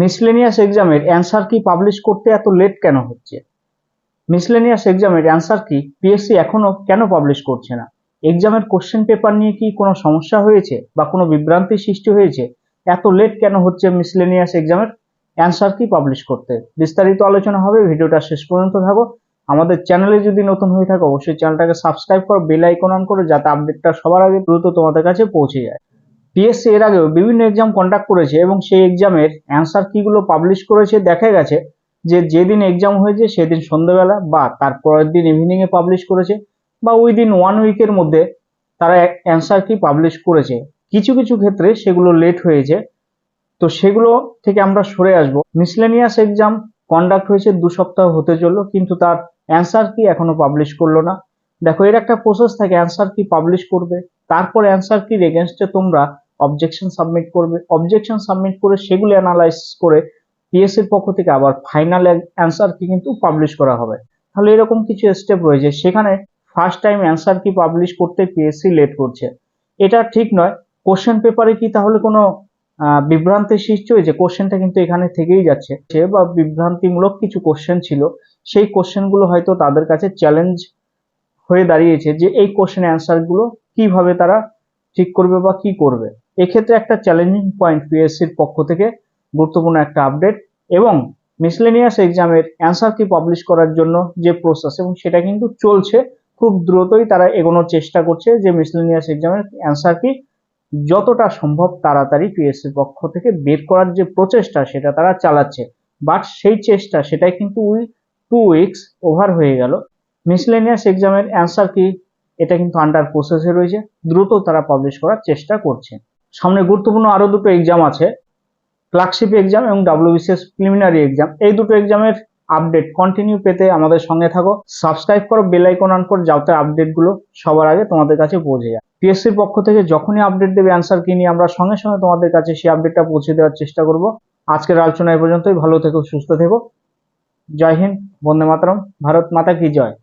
Miscellaneous এক্সামের answer কি publish করতে এত লেট কেন হচ্ছে? মিসলেনিয়াস এক্সামের অ্যান্সার কি পিএসসি এখনও কেন পাবলিশ করছে না? এক্সামের কোশ্চেন পেপার নিয়ে কি কোনো সমস্যা হয়েছে বা কোনো বিভ্রান্তি সৃষ্টি হয়েছে? এত লেট কেন হচ্ছে মিসলেনিয়াস এক্সামের অ্যান্সার কি পাবলিশ করতে? বিস্তারিত আলোচনা হবে, ভিডিওটা শেষ পর্যন্ত থাকো। আমাদের চ্যানেলে যদি নতুন হয়ে থাকো, অবশ্যই চ্যানেলটাকে সাবস্ক্রাইব করো বেল আইকন অন করো, যাতে আপডেটটা সবার আগে দ্রুত তোমাদের কাছে পৌঁছে যায়। পিএসসি এর আগেও বিভিন্ন এক্সাম কন্ডাক্ট করেছে এবং সেই এক্সামের অ্যান্সার কিগুলো পাবলিশ করেছে দেখা গেছে যে যেদিন এক্সাম হয়েছে সেদিন সন্ধ্যেবেলা বা তার পরের দিন ইভিনিং এ পাবলিশ করেছে বা উইদিন ওয়ান উইকের মধ্যে তারা অ্যান্সার কি পাবলিশ করেছে। কিছু কিছু ক্ষেত্রে সেগুলো লেট হয়েছে। তো সেগুলো থেকে আমরা সরে আসব। মিসলেনিয়াস এক্সাম কন্ডাক্ট হয়েছে দু সপ্তাহ হতে চলল কিন্তু তার অ্যান্সার কি এখনও পাবলিশ করল না। দেখো এর একটা প্রসেস থাকে অ্যান্সার কি পাবলিশ করবে, তারপর অ্যান্সার কি এগেনস্টে তোমরা অবজেকশন সাবমিট করবে। অবজেকশন সাবমিট করে সেগুলো অ্যানালাইজ করে পিএসসির পক্ষ থেকে আবার ফাইনাল অ্যান্সার কি কিন্তু পাবলিশ করা হবে। তাহলে এরকম কিছু স্টেপ রয়েছে। সেখানে ফার্স্ট টাইম অ্যান্সার কি পাবলিশ করতে পিএসসি লেট করছে। এটা ঠিক নয়। কোশ্চেন পেপারে কি তাহলে কোনো বিভ্রান্তির সৃষ্টি হয়েছে? কোশ্চেনটা কিন্তু এখানে থেকেই যাচ্ছে। সে বা বিভ্রান্তিমূলক কিছু কোশ্চেন ছিল। সেই কোশ্চেনগুলো হয়তো তাদের কাছে চ্যালেঞ্জ হয়ে দাঁড়িয়েছে যে এই কোশ্চেন অ্যান্সারগুলো কীভাবে তারা ঠিক করবে বা কি করবে। এক্ষেত্রে একটা চ্যালেঞ্জিং পয়েন্ট পিএসসির পক্ষ থেকে গুরুত্বপূর্ণ একটা আপডেট এবং মিসলেনিয়াস এক্সামের অ্যান্সার কি পাবলিশ করার জন্য যে প্রসেস এবং সেটা কিন্তু চলছে, খুব দ্রুতই তারা এগোনোর চেষ্টা করছে যে মিসলেনিয়াস এক্সামের অ্যান্সার কি যতটা সম্ভব তাড়াতাড়ি পিএসসির পক্ষ থেকে বের করার যে প্রচেষ্টা সেটা তারা চালাচ্ছে। বাট সেই চেষ্টা সেটাই কিন্তু উই টু উইকস ওভার হয়ে গেল। মিসলেনিয়াস এক্সামের অ্যান্সার কি এটা কিন্তু আন্ডার প্রসেসে রয়েছে, দ্রুত তারা পাবলিশ করার চেষ্টা করছে। সামনে গুরুত্বপূর্ণ আরও দুটো এক্সাম আছে ক্লার্কশিপ এক্সাম এবং ডাব্লিউবিসিএস প্রিলিমিনারি এক্সাম এই দুটো এক্সামের আপডেট কন্টিনিউ পেতে আমাদের সঙ্গে থাকো। সাবস্ক্রাইব করো বেল আইকন অন করো যাতে আপডেটগুলো সবার আগে তোমাদের কাছে পৌঁছে যায়। পিএসসির পক্ষ থেকে যখনই আপডেট দেবে অ্যান্সার কি নিয়ে আমরা সঙ্গে সঙ্গে তোমাদের কাছে সেই আপডেটটা পৌঁছে দেওয়ার চেষ্টা করব। আজকের আলোচনা এই পর্যন্তই। ভালো থেকো, সুস্থ থেকো। জয় হিন্দ, বন্দে মাতরম। ভারত মাতা কি জয়?